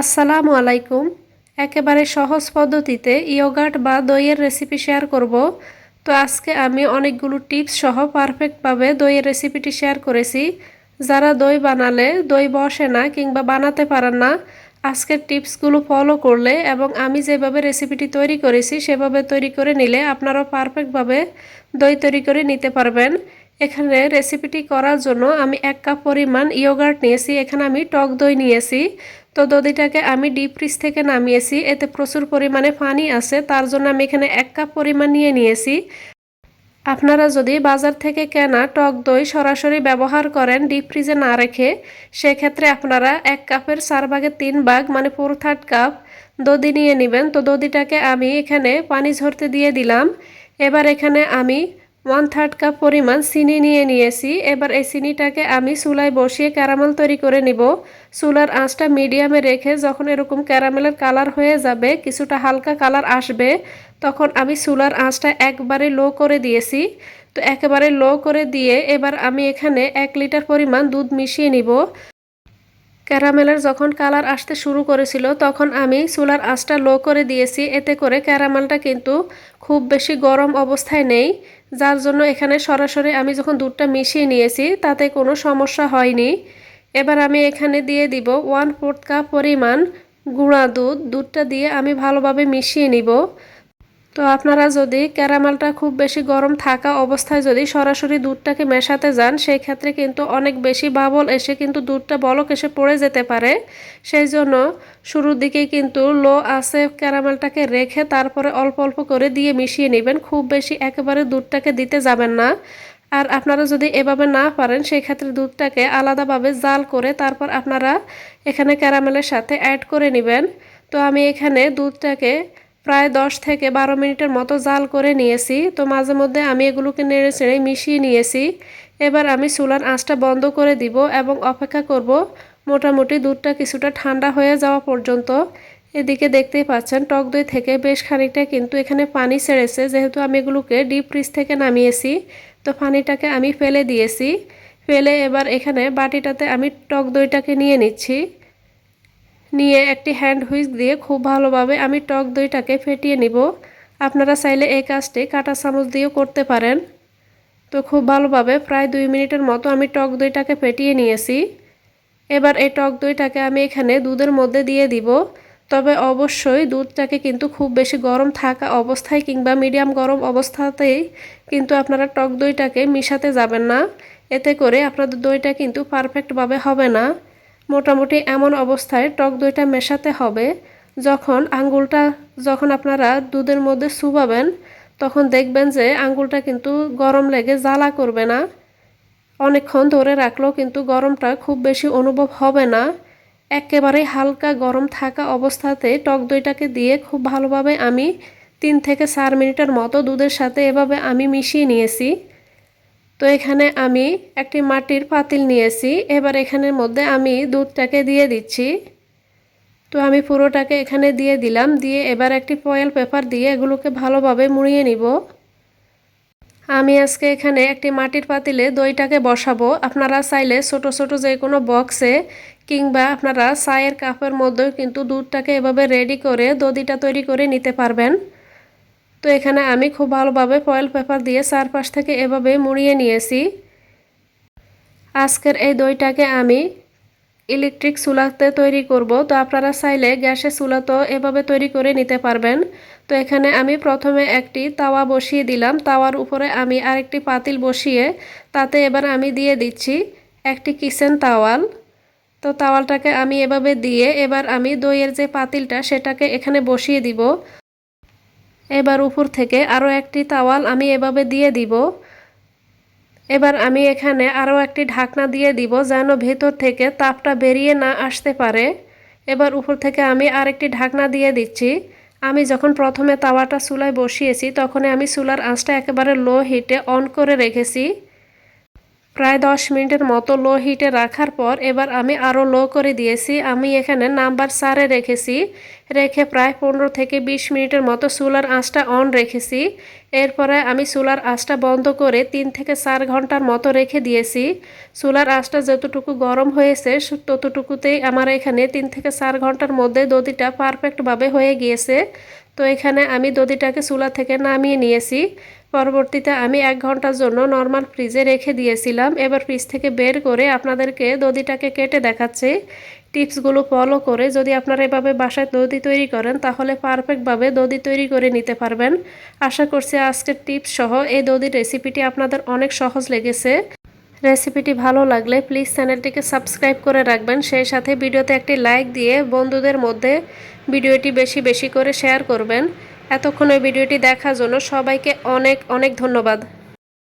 আসসালামু আলাইকুম। একেবারে সহজ পদ্ধতিতে ইয়োগার্ট বা দইয়ের রেসিপি শেয়ার করব। তো আজকে আমি অনেকগুলো টিপস সহ পারফেক্টভাবে দইয়ের রেসিপিটি শেয়ার করেছি। যারা দই বানালে দই বসে না কিংবা বানাতে পারেন না, আজকের টিপসগুলো ফলো করলে এবং আমি যেভাবে রেসিপিটি তৈরি করেছি সেভাবে তৈরি করে নিলে আপনারাও পারফেক্টভাবে দই তৈরি করে নিতে পারবেন। এখানে রেসিপিটি করার জন্য আমি এক কাপ পরিমাণ ইয়োগার্ট নিয়েছি। এখানে আমি টক দই নিয়েছি। তো দধিটাকে আমি ডিপ ফ্রিজ থেকে নামিয়েছি। এতে প্রচুর পরিমাণে পানি আছে। তার জন্য আমি এখানে এক কাপ পরিমাণ নিয়ে নিয়েছি। আপনারা যদি বাজার থেকে কেনা টক দই সরাসরি ব্যবহার করেন ডিপ ফ্রিজে না রেখে, সেক্ষেত্রে আপনারা এক কাপের চার ভাগের তিন ভাগ মানে ফোর থার্ড কাপ দধি নিয়ে নেবেন। তো দধিটাকে আমি এখানে পানি ঝরতে দিয়ে দিলাম। এবার এখানে আমি ওয়ান থার্ড কাপ পরিমাণ চিনি নিয়ে নিয়েছি। এবার এই চিনিটাকে আমি চুলায় বসিয়ে ক্যারামেল তৈরি করে নিব। চুলার আঁচটা মিডিয়ামে রেখে যখন এরকম ক্যারামেলের কালার হয়ে যাবে, কিছুটা হালকা কালার আসবে, তখন আমি চুলার আঁচটা একবারে লো করে দিয়েছি। তো একেবারে লো করে দিয়ে এবার আমি এখানে এক লিটার পরিমাণ দুধ মিশিয়ে নিব। ক্যারামেলের যখন কালার আসতে শুরু করেছিল, তখন আমি চুলার আঁচটা লো করে দিয়েছি। এতে করে ক্যারামেলটা কিন্তু খুব বেশি গরম অবস্থায় নেই। যার জন্য এখানে সরাসরি আমি যখন দুধটা মিশিয়ে নিয়েছি, তাতে কোনো সমস্যা হয়নি। এবার আমি এখানে দিয়ে দিব ওয়ান ফোর্থ কাপ পরিমাণ গুঁড়া দুধ। দুধটা দিয়ে আমি ভালোভাবে মিশিয়ে নিব। তো আপনারা যদি ক্যারামেলটা খুব বেশি গরম থাকা অবস্থায় যদি সরাসরি দুধটাকে মেশাতে যান, সেই ক্ষেত্রে কিন্তু অনেক বেশি বাবল এসে কিন্তু দুধটা বলক এসে পড়ে যেতে পারে। সেই জন্য শুরুর দিকেই কিন্তু লো আসে ক্যারামেলটাকে রেখে তারপরে অল্প অল্প করে দিয়ে মিশিয়ে নেবেন। খুব বেশি একেবারে দুধটাকে দিতে যাবেন না। আর আপনারা যদি এভাবে না পারেন, সেই ক্ষেত্রে দুধটাকে আলাদাভাবে জাল করে তারপর আপনারা এখানে ক্যারামেলের সাথে অ্যাড করে নেবেন। তো আমি এখানে দুধটাকে প্রায় দশ থেকে বারো মিনিটের মতো জাল করে নিয়েছি। তো মাঝে মধ্যে আমি এগুলোকে নেড়ে চেড়ে মিশিয়ে নিয়েছি। এবার আমি চুলার আঁচটা বন্ধ করে দিব এবং অপেক্ষা করব মোটামুটি দুধটা কিছুটা ঠান্ডা হয়ে যাওয়া পর্যন্ত। এদিকে দেখতেই পাচ্ছেন, টক দই থেকে বেশ খানিকটা কিন্তু এখানে পানি ছেড়েছে। যেহেতু আমি এগুলোকে ডিপ ফ্রিজ থেকে নামিয়েছি, তো পানিটাকে আমি ফেলে দিয়েছি। ফেলে এবার এখানে বাটিটাতে আমি টক দইটাকে নিয়ে নিচ্ছি। নিয়ে একটি হ্যান্ড হুইস দিয়ে খুব ভালোভাবে আমি টক দইটাকে ফেটিয়ে নিব। আপনারা চাইলে এই কাজটি কাটা চামচ দিয়েও করতে পারেন। তো খুব ভালোভাবে প্রায় দুই মিনিটের মতো আমি টক দইটাকে ফেটিয়ে নিয়েছি। এবার এই টক দইটাকে আমি এখানে দুধের মধ্যে দিয়ে দিব। তবে অবশ্যই দুধটাকে কিন্তু খুব বেশি গরম থাকা অবস্থায় কিংবা মিডিয়াম গরম অবস্থাতেই কিন্তু আপনারা টক দইটাকে মিশাতে যাবেন না। এতে করে আপনাদের দইটা কিন্তু পারফেক্টভাবে হবে না। মোটামুটি এমন অবস্থায় টক দইটা মেশাতে হবে। যখন আঙ্গুলটা, যখন আপনারা দুধের মধ্যে চুবাবেন তখন দেখবেন যে আঙ্গুলটা কিন্তু গরম লেগে জ্বালা করবে না। অনেকক্ষণ ধরে রাখলেও কিন্তু গরমটা খুব বেশি অনুভব হবে না। একেবারে হালকা গরম থাকা অবস্থাতে টক দইটাকে দিয়ে খুব ভালোভাবে আমি তিন থেকে চার মিনিটের মতো দুধের সাথে এভাবে আমি মিশিয়ে নিয়েছি। তো এখানে আমি একটি মাটির পাতিল নিয়েছি। এবার এখানের মধ্যে আমি দুধটাকে দিয়ে দিচ্ছি। তো আমি পুরোটাকে এখানে দিয়ে দিলাম। দিয়ে এবার একটি ফয়েল পেপার দিয়ে এগুলোকে ভালোভাবে মুড়িয়ে নিব। আমি আজকে এখানে একটি মাটির পাতিলে দইটাকে বসাবো। আপনারা চাইলে ছোট ছোট যে কোনো বক্সে কিংবা আপনারা চায়ের কাপের মধ্যেও কিন্তু দুধটাকে এভাবে রেডি করে দদিটা তৈরি করে নিতে পারবেন। তো এখানে আমি খুব ভালোভাবে ফয়েল পেপার দিয়ে চারপাশ থেকে এভাবে মুড়িয়ে নিয়েছি। আজকের এই দইটাকে আমি ইলেকট্রিক চুলাতে তৈরি করব। তো আপনারা চাইলে গ্যাসের চুলা তো এভাবে তৈরি করে নিতে পারবেন। তো এখানে আমি প্রথমে একটি তাওয়া বসিয়ে দিলাম। তাওয়ার উপরে আমি আরেকটি পাতিল বসিয়ে তাতে এবার আমি দিয়ে দিচ্ছি একটি কিচেন তাওয়াল তো তাওয়ালটাকে আমি এভাবে দিয়ে এবার আমি দইয়ের যে পাতিলটা সেটাকে এখানে বসিয়ে দিব। এবার উপর থেকে আরও একটি তাওয়াল আমি এভাবে দিয়ে দিব। এবার আমি এখানে আরও একটি ঢাকনা দিয়ে দিব যেন ভেতর থেকে তাপটা বেরিয়ে না আসতে পারে। এবার উপর থেকে আমি আরেকটি ঢাকনা দিয়ে দিচ্ছি। আমি যখন প্রথমে তাওয়াটা চুলায় বসিয়েছি তখন আমি চুলার আঁচটা একেবারে লো হিটে অন করে রেখেছি। প্রায় দশ মিনিটের মতো লো হিটে রাখার পর এবার আমি আরও লো করে দিয়েছি। আমি এখানে নাম্বার চারে রেখেছি। রেখে প্রায় পনেরো থেকে বিশ মিনিটের মতো সোলার আঁচটা অন রেখেছি। এরপরে আমি সোলার আঁচটা বন্ধ করে তিন থেকে চার ঘণ্টার মতো রেখে দিয়েছি। সোলার আঁচটা যতটুকু গরম হয়েছে ততটুকুতেই আমার এখানে তিন থেকে চার ঘণ্টার মধ্যে দধিটা পারফেক্টভাবে হয়ে গিয়েছে। তো এখানে আমি দধিটাকে চুলা থেকে নামিয়ে নিয়েছি। পরবর্তীতে আমি এক ঘণ্টার জন্য নর্মাল ফ্রিজে রেখে দিয়েছিলাম। এবার ফ্রিজ থেকে বের করে আপনাদেরকে দধিটাকে কেটে দেখাচ্ছি। টিপসগুলো ফলো করে যদি আপনারা এভাবে বাসায় দধি তৈরি করেন, তাহলে পারফেক্টভাবে দধি তৈরি করে নিতে পারবেন। আশা করছি আজকের টিপস সহ এই দধির রেসিপিটি আপনাদের অনেক সহজ লেগেছে। রেসিপিটি ভালো লাগলে প্লিজ চ্যানেলটিকে সাবস্ক্রাইব করে রাখবেন। সেই সাথে ভিডিওতে একটি লাইক দিয়ে বন্ধুদের মধ্যে ভিডিওটি বেশি বেশি করে শেয়ার করবেন। এতক্ষণ ওই ভিডিওটি দেখার জন্য সবাইকে অনেক অনেক ধন্যবাদ।